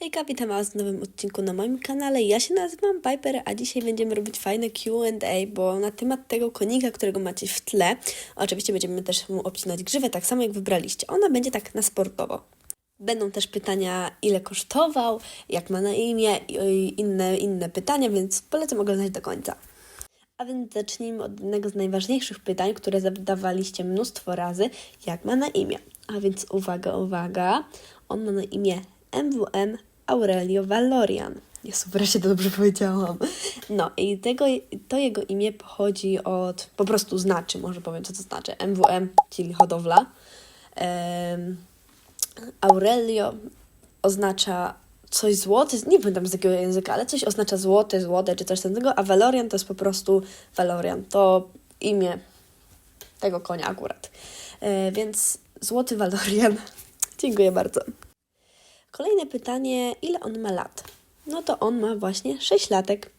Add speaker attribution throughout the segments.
Speaker 1: Hejka, witam Was w nowym odcinku na moim kanale. Ja się nazywam Piper, a dzisiaj będziemy robić fajne Q&A, bo na temat tego konika, którego macie w tle, oczywiście będziemy też mu obcinać grzywę, tak samo jak wybraliście. Ona będzie tak na sportowo. Będą też pytania, ile kosztował, jak ma na imię i inne, inne pytania, więc polecam oglądać do końca. A więc zacznijmy od jednego z najważniejszych pytań, które zadawaliście mnóstwo razy, jak ma na imię. A więc uwaga, uwaga, on ma na imię MWM Aurelio Valorian. Jezu, wreszcie to dobrze powiedziałam. No i tego, to jego imię pochodzi od, po prostu znaczy, może powiem co to znaczy, MWM, czyli hodowla. Em, Aurelio oznacza coś złoty, nie pamiętam z jakiego języka, ale coś oznacza złoty, złote czy coś takiego, a Valorian to jest po prostu Valorian. To imię tego konia akurat. E, więc złoty Valorian. Dziękuję bardzo. Kolejne pytanie, ile on ma lat? No to on ma właśnie 6 latek.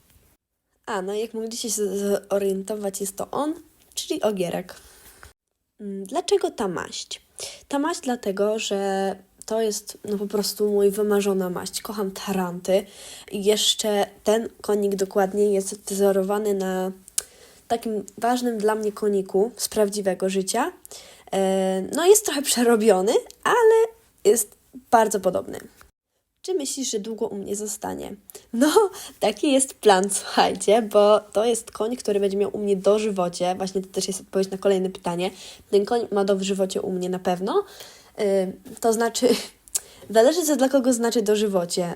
Speaker 1: A, no jak mogliście się zorientować, jest to on, czyli ogierek. Mm, Dlaczego ta maść? Ta maść dlatego, że to jest no po prostu mój wymarzona maść. Kocham taranty. Jeszcze ten konik dokładnie jest wzorowany na takim ważnym dla mnie koniku z prawdziwego życia. E, No jest trochę przerobiony, ale jest bardzo podobny. Czy myślisz, że długo u mnie zostanie? No, taki jest plan, słuchajcie, bo to jest koń, który będzie miał u mnie dożywocie. Właśnie to też jest odpowiedź na kolejne pytanie. Ten koń ma dożywocie u mnie na pewno. Yy, to znaczy, zależy co dla kogo znaczy dożywocie.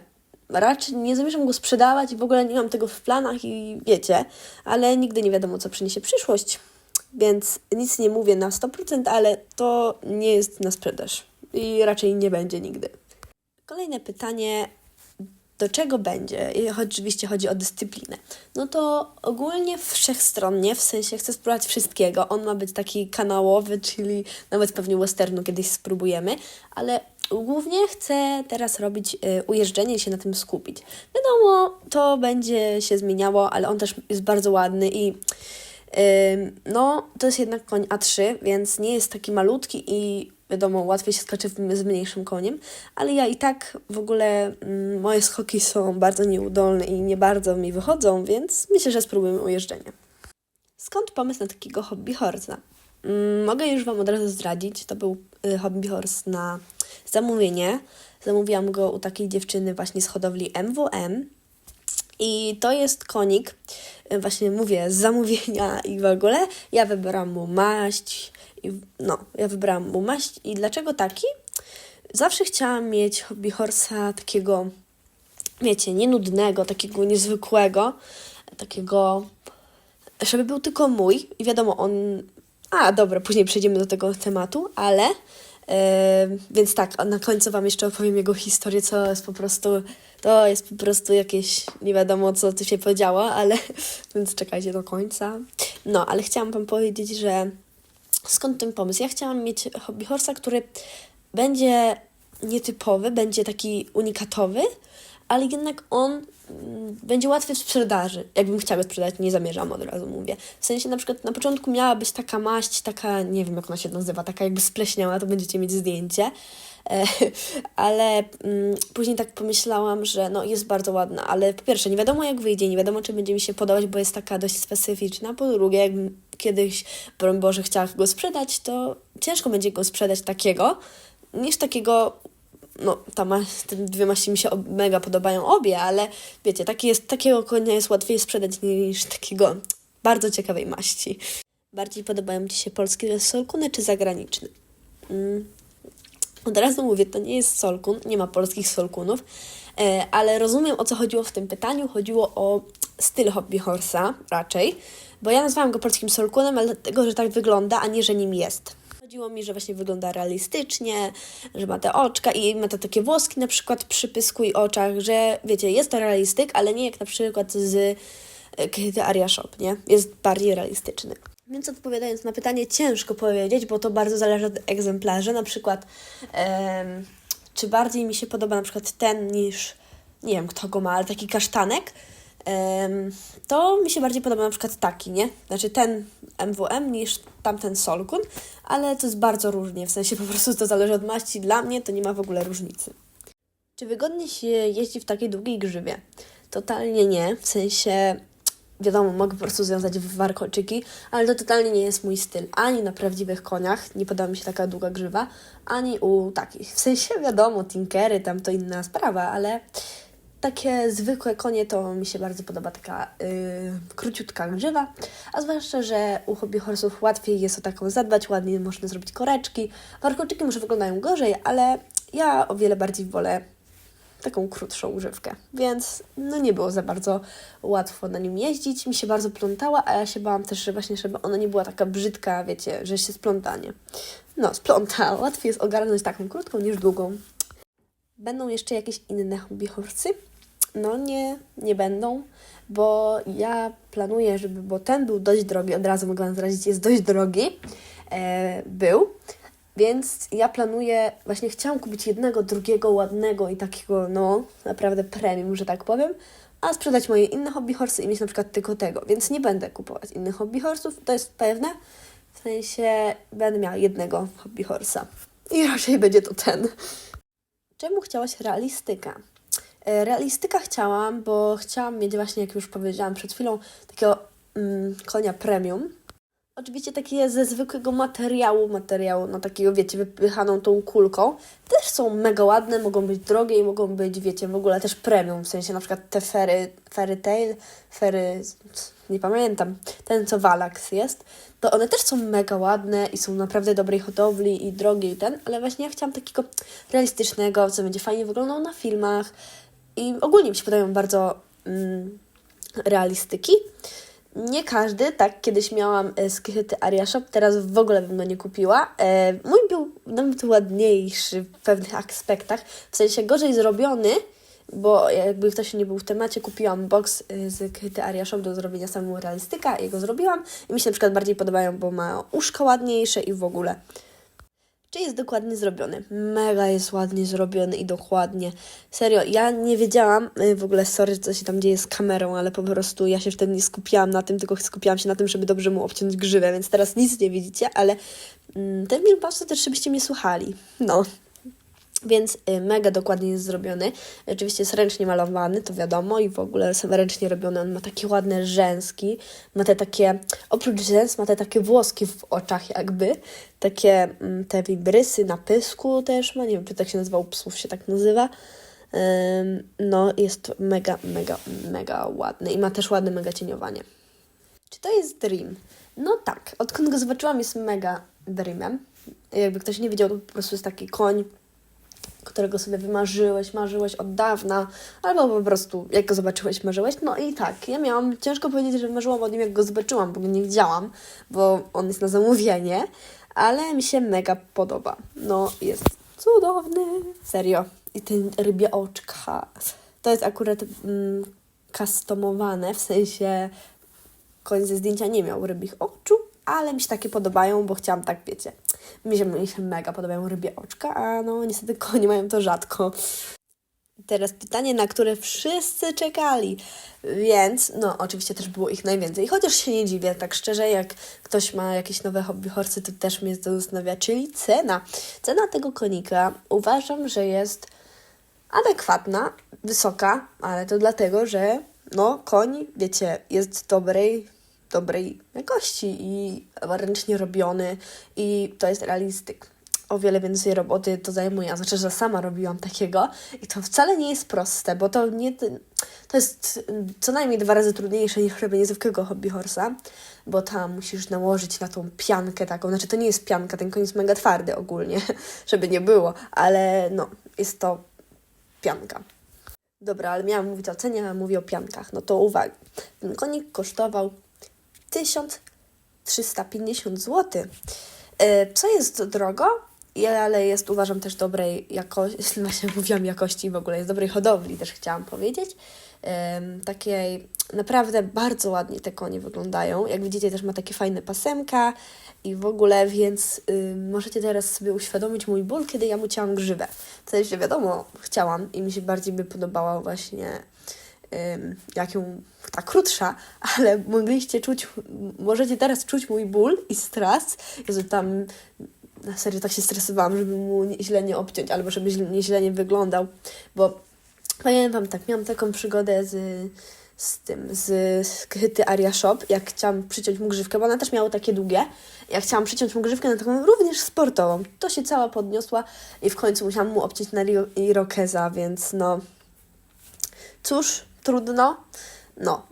Speaker 1: Raczej nie zamierzam go sprzedawać i w ogóle nie mam tego w planach i wiecie, ale nigdy nie wiadomo, co przyniesie przyszłość. Więc nic nie mówię na 100%, ale to nie jest na sprzedaż i raczej nie będzie nigdy. Kolejne pytanie, do czego będzie? I Oczywiście chodzi o dyscyplinę. No to ogólnie wszechstronnie, w sensie chcę spróbować wszystkiego. On ma być taki kanałowy, czyli nawet pewnie westernu kiedyś spróbujemy, ale głównie chcę teraz robić y, ujeżdżenie i się na tym skupić. Wiadomo, to będzie się zmieniało, ale on też jest bardzo ładny i No, to jest jednak koń A3, więc nie jest taki malutki i wiadomo, łatwiej się skacze z mniejszym koniem, ale ja i tak w ogóle mm, moje skoki są bardzo nieudolne i nie bardzo mi wychodzą, więc myślę, że spróbujemy ujeżdżenie. Skąd pomysł na takiego hobby horsa? Mm, mogę już Wam od razu zdradzić, to był y, hobby horse na zamówienie. Zamówiłam go u takiej dziewczyny właśnie z hodowli MWM. I to jest konik, y, właśnie mówię, z zamówienia i w ogóle. Ja wybrałam mu maść. I, no, ja wybrałam mu. I dlaczego taki? Zawsze chciałam mieć hobby horsa takiego, wiecie, nienudnego, takiego niezwykłego, takiego, żeby był tylko mój. I wiadomo, on. A, dobra, później przejdziemy do tego tematu, ale. e, więc tak, na końcu Wam jeszcze opowiem jego historię, co jest po prostu, to jest po prostu jakieś, nie wiadomo co tu się podziało, ale, więc czekajcie do końca. No, ale chciałam Wam powiedzieć, że skąd ten pomysł? Ja chciałam mieć hobby horsa, który będzie nietypowy, będzie taki unikatowy, ale jednak on mm, będzie łatwy w sprzedaży. Jakbym chciała sprzedać, nie zamierzam, od razu mówię. W sensie na przykład na początku miała być taka maść, taka, nie wiem jak ona się nazywa, taka jakby spleśniała, to będziecie mieć zdjęcie. E, ale mm, później tak pomyślałam, że no jest bardzo ładna, ale po pierwsze nie wiadomo jak wyjdzie, nie wiadomo czy będzie mi się podobać, bo jest taka dość specyficzna. Po drugie, jakbym kiedyś, broń Boże, chciała go sprzedać, to ciężko będzie go sprzedać takiego, niż takiego no, ta ma, te dwie maści mi się mega podobają obie, ale wiecie, taki jest, takiego konia jest łatwiej sprzedać niż takiego bardzo ciekawej maści. Bardziej podobają Ci się polskie solkuny czy zagraniczne? Mm. Od razu mówię, to nie jest solkun, nie ma polskich solkunów, e, ale rozumiem o co chodziło w tym pytaniu. Chodziło o styl hobby horsa raczej, bo ja nazwałam go polskim solkunem, ale dlatego, że tak wygląda, a nie, że nim jest. Chodziło mi, że właśnie wygląda realistycznie, że ma te oczka i ma te takie włoski na przykład przy pysku i oczach, że wiecie, jest to realistyk, ale nie jak na przykład z e, Kiedy Aria Shop, nie? Jest bardziej realistyczny. Więc odpowiadając na pytanie, ciężko powiedzieć, bo to bardzo zależy od egzemplarza. Na przykład, em, czy bardziej mi się podoba na przykład ten niż, nie wiem kto go ma, ale taki kasztanek, to mi się bardziej podoba na przykład taki, nie? Znaczy ten MWM niż tamten Solkun, ale to jest bardzo różnie, w sensie po prostu to zależy od maści. Dla mnie to nie ma w ogóle różnicy. Czy wygodnie się jeździ w takiej długiej grzywie? Totalnie nie. W sensie, wiadomo, mogę po prostu związać w warkoczyki, ale to totalnie nie jest mój styl. Ani na prawdziwych koniach nie podoba mi się taka długa grzywa, ani u takich. W sensie, wiadomo, tinkery, tam to inna sprawa, ale takie zwykłe konie to mi się bardzo podoba taka yy, króciutka grzywa, a zwłaszcza, że u hobby horse'ów łatwiej jest o taką zadbać, ładnie można zrobić koreczki. Warkoczyki może wyglądają gorzej, ale ja o wiele bardziej wolę taką krótszą używkę, więc no nie było za bardzo łatwo na nim jeździć. Mi się bardzo plątała, a ja się bałam też, że właśnie, żeby ona nie była taka brzydka, wiecie, że się splątanie. No, spląta. Łatwiej jest ogarnąć taką krótką niż długą. Będą jeszcze jakieś inne hobby horsy? No nie, nie będą, bo ja planuję, żeby, bo ten był dość drogi, od razu mogę Wam zdradzić, jest dość drogi, e, był, więc ja planuję, właśnie chciałam kupić jednego, drugiego, ładnego i takiego, no, naprawdę premium, że tak powiem, a sprzedać moje inne hobby horsy i mieć na przykład tylko tego, więc nie będę kupować innych hobby horsów, to jest pewne, w sensie będę miała jednego hobby horsa i raczej będzie to ten. Czemu chciałaś realistyka? E, Realistyka chciałam, bo chciałam mieć właśnie, jak już powiedziałam przed chwilą, takiego mm, konia premium. Oczywiście takie ze zwykłego materiału, materiału, no takiego, wiecie, wypychaną tą kulką. Też są mega ładne, mogą być drogie i mogą być, wiecie, w ogóle też premium. W sensie na przykład te fery, fairy tail, fery, nie pamiętam, ten co Walax jest, to one też są mega ładne i są naprawdę dobrej hodowli i drogie i ten, ale właśnie ja chciałam takiego realistycznego, co będzie fajnie wyglądał na filmach i ogólnie mi się podają bardzo mm, realistyki. Nie każdy, tak kiedyś miałam e, z Kychety Aria Shop, teraz w ogóle bym go nie kupiła. E, mój był nawet ładniejszy w pewnych aspektach, w sensie gorzej zrobiony, bo jakby ktoś nie był w temacie, kupiłam box e, z Kychety Aria Shop do zrobienia samego realistyka i go zrobiłam i mi się na przykład bardziej podobają, bo ma uszka ładniejsze i w ogóle. Czy jest dokładnie zrobiony? Mega jest ładnie zrobiony i dokładnie. Serio, ja nie wiedziałam, y, w ogóle sorry, co się tam dzieje z kamerą, ale po prostu ja się wtedy nie skupiałam na tym, tylko skupiałam się na tym, żeby dobrze mu obciąć grzywę, więc teraz nic nie widzicie, ale mm, ten film po prostu też, żebyście mnie słuchali. No, więc y, mega dokładnie jest zrobiony. Oczywiście jest ręcznie malowany, to wiadomo, i w ogóle sam ręcznie robiony. On ma takie ładne rzęski, ma te takie, oprócz rzęs, ma te takie włoski w oczach, jakby. Takie mm, te wibrysy na pysku też ma. Nie wiem, czy tak się nazywa, u psów się tak nazywa. No, jest mega, mega, mega ładny i ma też ładne mega cieniowanie. Czy to jest Dream? No tak, odkąd go zobaczyłam jest mega Dreamem. Jakby ktoś nie wiedział, to po prostu jest taki koń, którego sobie wymarzyłeś, marzyłeś od dawna, albo po prostu jak go zobaczyłeś, marzyłeś. No i tak, ja miałam, ciężko powiedzieć, że marzyłam o nim, jak go zobaczyłam, bo go nie widziałam, bo on jest na zamówienie, ale mi się mega podoba. No, jest cudowny, serio. I ten rybie oczka, to jest akurat mm, customowane, w sensie koń ze zdjęcia nie miał rybich oczu, ale mi się takie podobają, bo chciałam tak, wiecie, mi się, mi się mega podobają rybie oczka, a no niestety konie mają to rzadko. Teraz pytanie, na które wszyscy czekali, więc no oczywiście też było ich najwięcej. Chociaż się nie dziwię, tak szczerze, jak ktoś ma jakieś nowe hobby horsy, to też mnie zastanawia, czyli cena. Cena tego konika uważam, że jest adekwatna, wysoka, ale to dlatego, że no koń, wiecie, jest dobrej, dobrej jakości i ręcznie robiony i to jest realistyk. O wiele więcej roboty to zajmuje, a znaczy, że sama robiłam takiego i to wcale nie jest proste, bo to nie, to jest co najmniej dwa razy trudniejsze niż robienie zwykłego hobby horsa, bo tam musisz nałożyć na tą piankę taką, znaczy to nie jest pianka, ten jest mega twardy ogólnie, żeby nie było, ale no, jest to pianka. Dobra, ale miałam mówić o cenie, a mówię o piankach. No to uwaga. Ten konik kosztował 1350 zł. E, Co jest drogo, ale jest uważam też dobrej jakości, właśnie mówiłam jakości w ogóle, jest dobrej hodowli też chciałam powiedzieć. Takiej naprawdę bardzo ładnie te konie wyglądają. Jak widzicie też ma takie fajne pasemka i w ogóle, więc możecie teraz sobie uświadomić mój ból, kiedy ja mu cięłam grzywę. W sensie wiadomo, chciałam i mi się bardziej by podobała właśnie jak ją ta krótsza, ale mogliście czuć, możecie teraz czuć mój ból i stres. Jezu, tam na serio tak się stresowałam, żeby mu źle nie obciąć, albo żeby nie, źle nie wyglądał, bo pamiętam tak, miałam taką przygodę z, z tym, z, z Aria Shop, jak chciałam przyciąć mu grzywkę, bo ona też miała takie długie, jak chciałam przyciąć mu grzywkę na taką również sportową, to się cała podniosła i w końcu musiałam mu obciąć na irokeza, więc no, cóż, trudno, no,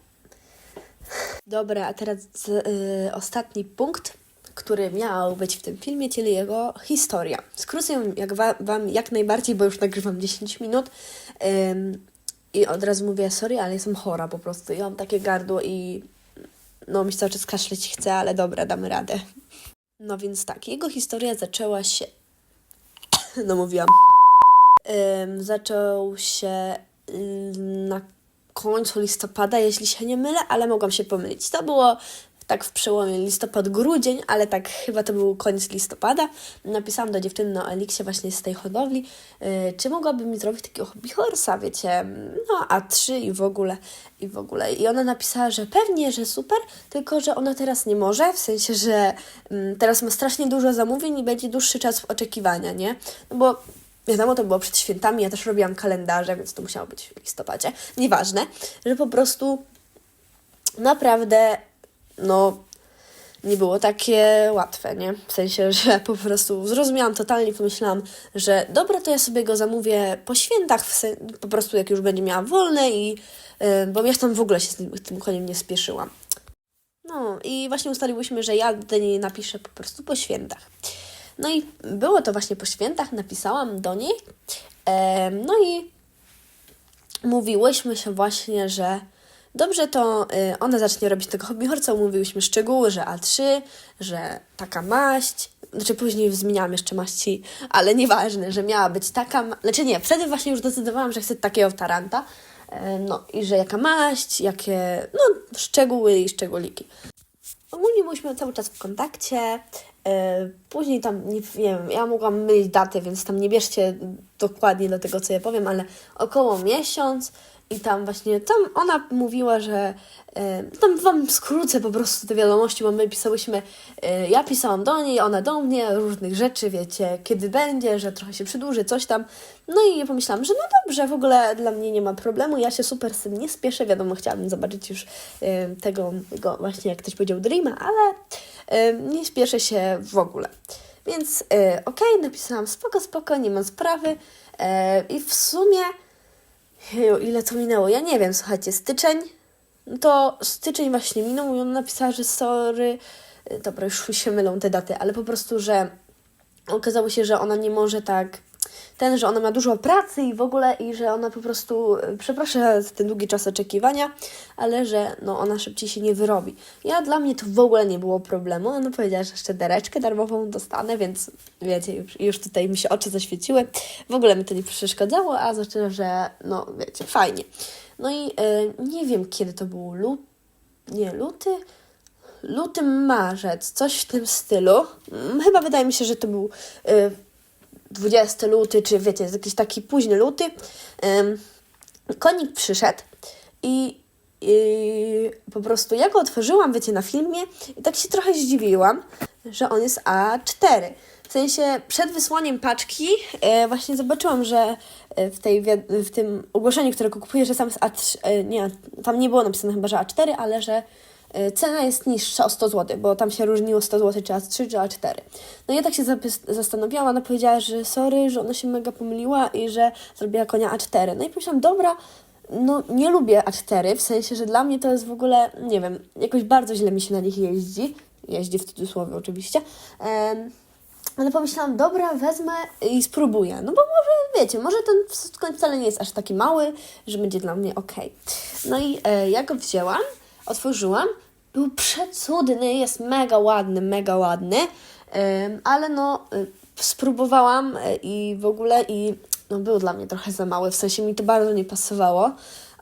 Speaker 1: Dobra, a teraz y, ostatni punkt, który miał być w tym filmie, czyli jego historia. Skrócę jak wa- Wam jak najbardziej, bo już nagrywam 10 minut. Ym, I od razu mówię, sorry, ale jestem chora po prostu. Ja mam takie gardło i no mi cały czas kaszleć chce, ale dobra, damy radę. No więc tak, jego historia zaczęła się... No mówiłam. Ym, zaczął się ym, na końcu listopada, jeśli się nie mylę, ale mogłam się pomylić. To było tak w przełomie listopad-grudzień, ale tak chyba to był koniec listopada. Napisałam do dziewczyny na Eliksie właśnie z tej hodowli, yy, czy mogłaby mi zrobić takiego hobby horsa, wiecie, no A3 i w ogóle, i w ogóle. I ona napisała, że pewnie, że super, tylko że ona teraz nie może, w sensie, że mm, teraz ma strasznie dużo zamówień i będzie dłuższy czas oczekiwania, nie? No bo Wiadomo, to było przed świętami, ja też robiłam kalendarze, więc to musiało być w listopadzie. Nieważne, że po prostu naprawdę, no, nie było takie łatwe, nie? W sensie, że po prostu zrozumiałam totalnie, pomyślałam, że dobra, to ja sobie go zamówię po świętach, sen- po prostu jak już będzie miała wolne i, yy, bo ja tam w ogóle się z tym, tym koniem nie spieszyłam. No i właśnie ustaliłyśmy, że ja do niej napiszę po prostu po świętach. No i było to właśnie po świętach, napisałam do niej. Em, no i mówiłyśmy się właśnie, że dobrze to y, ona zacznie robić tego hobby horsa. Umówiłyśmy szczegóły, że A3, że taka maść. Znaczy później zmieniałam jeszcze maści, ale nieważne, że miała być taka. Ma- znaczy nie, wtedy właśnie już zdecydowałam, że chcę takiego taranta. E, No i że jaka maść, jakie no, szczegóły i szczególiki. Ogólnie byliśmy cały czas w kontakcie. e, Później tam, nie wiem, ja mogłam mylić daty, więc tam nie bierzcie dokładnie do tego, co ja powiem, ale około miesiąc i tam właśnie, tam ona mówiła, że e, tam wam skrócę po prostu te wiadomości, bo my pisałyśmy, e, ja pisałam do niej, ona do mnie, różnych rzeczy, wiecie, kiedy będzie, że trochę się przedłuży, coś tam. No i pomyślałam, że no dobrze, w ogóle dla mnie nie ma problemu, ja się super z tym nie spieszę, wiadomo, chciałabym zobaczyć już e, tego, jego właśnie, jak ktoś powiedział, Dreama, ale e, nie spieszę się w ogóle. Więc e, okej, napisałam spoko, spoko, nie ma sprawy e, i w sumie Jeju, ile to minęło? Ja nie wiem, słuchajcie, styczeń, no to styczeń właśnie minął i ona napisała, że sorry, y, dobra, już się mylą te daty, ale po prostu, że okazało się, że ona nie może tak, ten, że ona ma dużo pracy i w ogóle, i że ona po prostu y, przeprasza za ten długi czas oczekiwania, ale że no, ona szybciej się nie wyrobi. Ja, dla mnie to w ogóle nie było problemu. Ona powiedziała, że jeszcze dereczkę darmową dostanę, więc wiecie, już, już tutaj mi się oczy zaświeciły. W ogóle mi to nie przeszkadzało, a zwłaszcza, że no wiecie, fajnie. No i y, nie wiem, kiedy to był lut, nie, luty, luty, marzec, coś w tym stylu. Mm, Chyba wydaje mi się, że to był y, 20 luty, czy wiecie, jest jakiś taki późny luty. Konik przyszedł i, i po prostu ja go otworzyłam, wiecie, na filmie i tak się trochę zdziwiłam, że on jest A4. W sensie przed wysłaniem paczki e, właśnie zobaczyłam, że e, w, tej, w tym ogłoszeniu, którego kupuję, że sam jest A3, e, nie, tam nie było napisane chyba, że A4, ale że cena jest niższa o 100 zł, bo tam się różniło 100 zł, czy A3, czy A4. No i ja tak się zastanawiałam, ona powiedziała, że sorry, że ona się mega pomyliła i że zrobiła konia A4. No i pomyślałam, dobra, no nie lubię A4, w sensie, że dla mnie to jest w ogóle, nie wiem, jakoś bardzo źle mi się na nich jeździ. Jeździ w cudzysłowie oczywiście. Ale pomyślałam, dobra, wezmę i spróbuję. No bo może, wiecie, może ten koń wcale nie jest aż taki mały, że będzie dla mnie ok. No i e, ja go wzięłam, otworzyłam. Był przecudny, jest mega ładny, mega ładny. Ale no, y, spróbowałam e, i w ogóle i no, był dla mnie trochę za mały, w sensie mi to bardzo nie pasowało.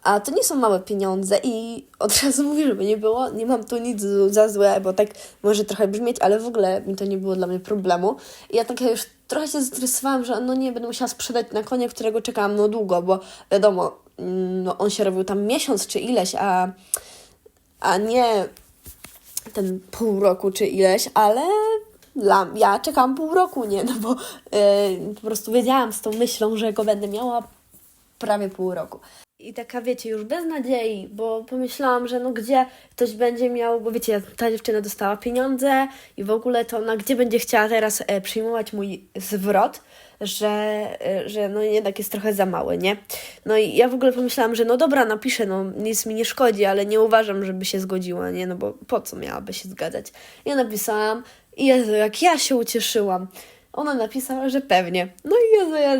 Speaker 1: A to nie są małe pieniądze i od razu mówię, żeby nie było, nie mam tu nic za złe, bo tak może trochę brzmieć, ale w ogóle mi to nie było dla mnie problemu. I ja tak już trochę się zestresowałam, że no nie będę musiała sprzedać na konia, którego czekałam no długo, bo wiadomo, mm, no on się robił tam miesiąc czy ileś, a, a nie ten pół roku czy ileś, ale ja czekałam pół roku, nie, no bo yy, po prostu wiedziałam z tą myślą, że go będę miała prawie pół roku. I taka, wiecie, już bez nadziei, bo pomyślałam, że no gdzie ktoś będzie miał, bo wiecie, ta dziewczyna dostała pieniądze i w ogóle to ona gdzie będzie chciała teraz e, przyjmować mój zwrot, że, e, że no jednak jest trochę za mały, nie? No i ja w ogóle pomyślałam, że no dobra, napiszę, no nic mi nie szkodzi, ale nie uważam, żeby się zgodziła, nie? No bo po co miałaby się zgadzać? Ja napisałam i Jezu, jak ja się ucieszyłam. Ona napisała, że pewnie. No i Jezu, ja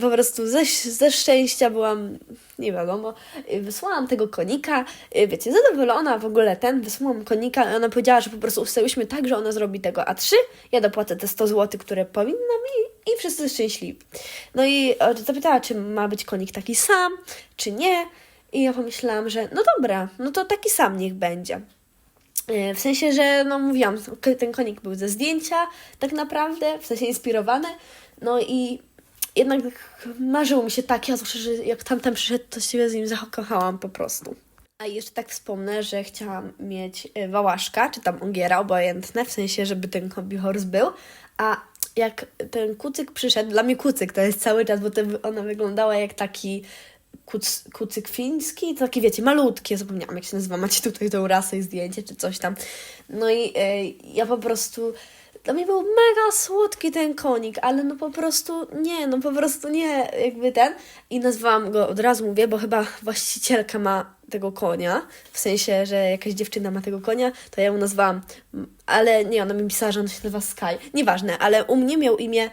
Speaker 1: po prostu ze, ze szczęścia byłam, nie wiadomo, y, wysłałam tego konika, y, wiecie, zadowolona w ogóle ten, wysłałam konika i ona powiedziała, że po prostu ustaliśmy tak, że ona zrobi tego A3, ja dopłacę te 100 zł, które powinnam i, i wszyscy szczęśliwi. No i zapytała, czy ma być konik taki sam, czy nie i ja pomyślałam, że no dobra, no to taki sam niech będzie. E, W sensie, że no mówiłam, ten konik był ze zdjęcia, tak naprawdę, w sensie inspirowany. No i jednak marzyło mi się tak, ja zawsze, że jak tamten przyszedł, to się z nim zakochałam po prostu. A jeszcze tak wspomnę, że chciałam mieć e, wałaszka, czy tam ogiera, obojętne, w sensie, żeby ten hobby horse był. A jak ten kucyk przyszedł, dla mnie kucyk to jest cały czas, bo ona wyglądała jak taki kuc, kucyk fiński, to takie wiecie, malutkie, zapomniałam jak się nazywa, macie tutaj tą rasę i zdjęcie czy coś tam. No i e, ja po prostu, dla mnie był mega słodki ten konik, ale no po prostu nie, no po prostu nie, jakby ten. I nazwałam go, od razu mówię, bo chyba właścicielka ma tego konia, w sensie, że jakaś dziewczyna ma tego konia, to ja ją nazwałam, ale nie, ona mi pisała, że on się nazywa Sky, nieważne, ale u mnie miał imię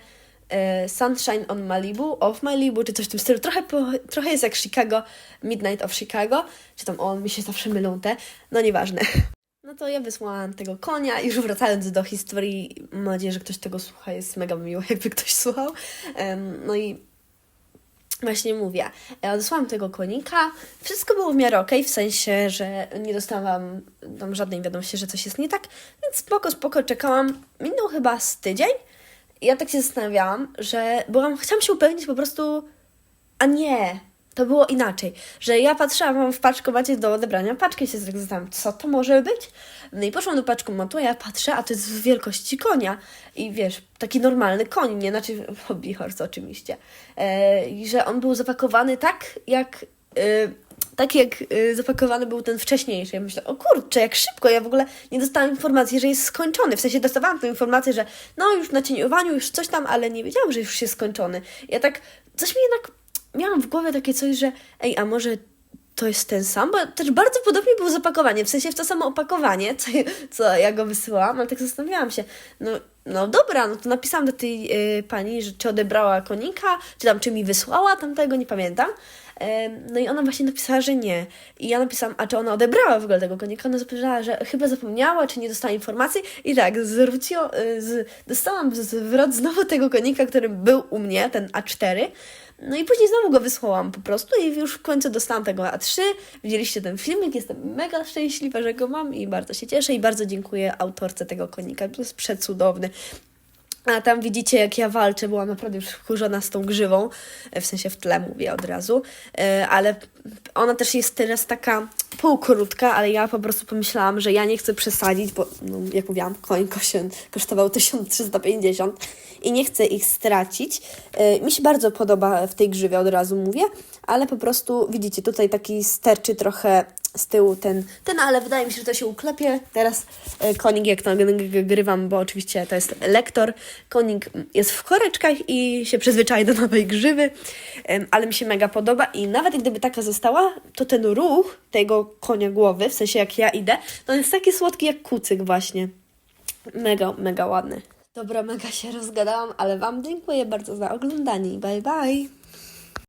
Speaker 1: e, Sunshine on Malibu, Off Malibu, czy coś w tym stylu. Trochę, po, trochę jest jak Chicago, Midnight of Chicago, czy tam on, mi się zawsze mylą te, no nieważne. No to ja wysłałam tego konia już wracając do historii, mam nadzieję, że ktoś tego słucha, jest mega miło, jakby ktoś słuchał. No i Właśnie mówię, e, odesłałam tego konika, wszystko było w miarę okej, w sensie, że nie dostałam tam żadnej wiadomości, że coś jest nie tak, więc spoko, spoko, czekałam, minął chyba z tydzień ja tak się zastanawiałam, że byłam, chciałam się upewnić po prostu, a nie, to było inaczej, że ja patrzyłam mam w paczkomacie do odebrania paczkę i się zastanawiałam, co to może być? No i poszłam do paczkomatu, ja patrzę, a to jest w wielkości konia i wiesz, taki normalny koń, nie, znaczy hobby horse oczywiście, e, i że on był zapakowany tak, jak... E, tak jak y, zapakowany był ten wcześniejszy. Ja myślę, o kurczę, jak szybko. Ja w ogóle nie dostałam informacji, że jest skończony. W sensie dostawałam tę informację, że no już na cieniowaniu, już coś tam, ale nie wiedziałam, że już jest skończony. Ja tak, coś mi jednak miałam w głowie takie coś, że ej, a może to jest ten sam, bo też bardzo podobnie było zapakowanie, w sensie w to samo opakowanie, co, co ja go wysyłałam, ale tak zastanawiałam się, no, no dobra, no to napisałam do tej y, pani, że czy odebrała konika, czy tam czy mi wysłała tamtego, nie pamiętam. No i ona właśnie napisała, że nie. I ja napisałam, a czy ona odebrała w ogóle tego konika? Ona zapisała, że chyba zapomniała, czy nie dostała informacji. I tak, zwróciło, y, z, dostałam zwrot znowu tego konika, który był u mnie, ten A4. No i później znowu go wysłałam po prostu i już w końcu dostałam tego A3. Widzieliście ten filmik, jestem mega szczęśliwa, że go mam i bardzo się cieszę i bardzo dziękuję autorce tego konika, to jest przecudowny. A tam widzicie, jak ja walczę, byłam naprawdę już wkurzona z tą grzywą, e, w sensie w tle mówię od razu, E, ale ona też jest teraz taka półkrótka, ale ja po prostu pomyślałam, że ja nie chcę przesadzić, bo no, jak mówiłam, koń kosztował 1350 i nie chcę ich stracić. E, Mi się bardzo podoba w tej grzywie, od razu mówię, ale po prostu widzicie, tutaj taki sterczy trochę z tyłu ten, ten, ale wydaje mi się, że to się uklepie. Teraz e, konik, jak nagrywam, bo oczywiście to jest lektor, konik jest w koreczkach i się przyzwyczai do nowej grzywy, ale mi się mega podoba i nawet gdyby taka została, to ten ruch tego konia głowy, w sensie jak ja idę, to on jest taki słodki jak kucyk właśnie. Mega, mega ładny. Dobra, mega się rozgadałam, ale Wam dziękuję bardzo za oglądanie. Bye, bye!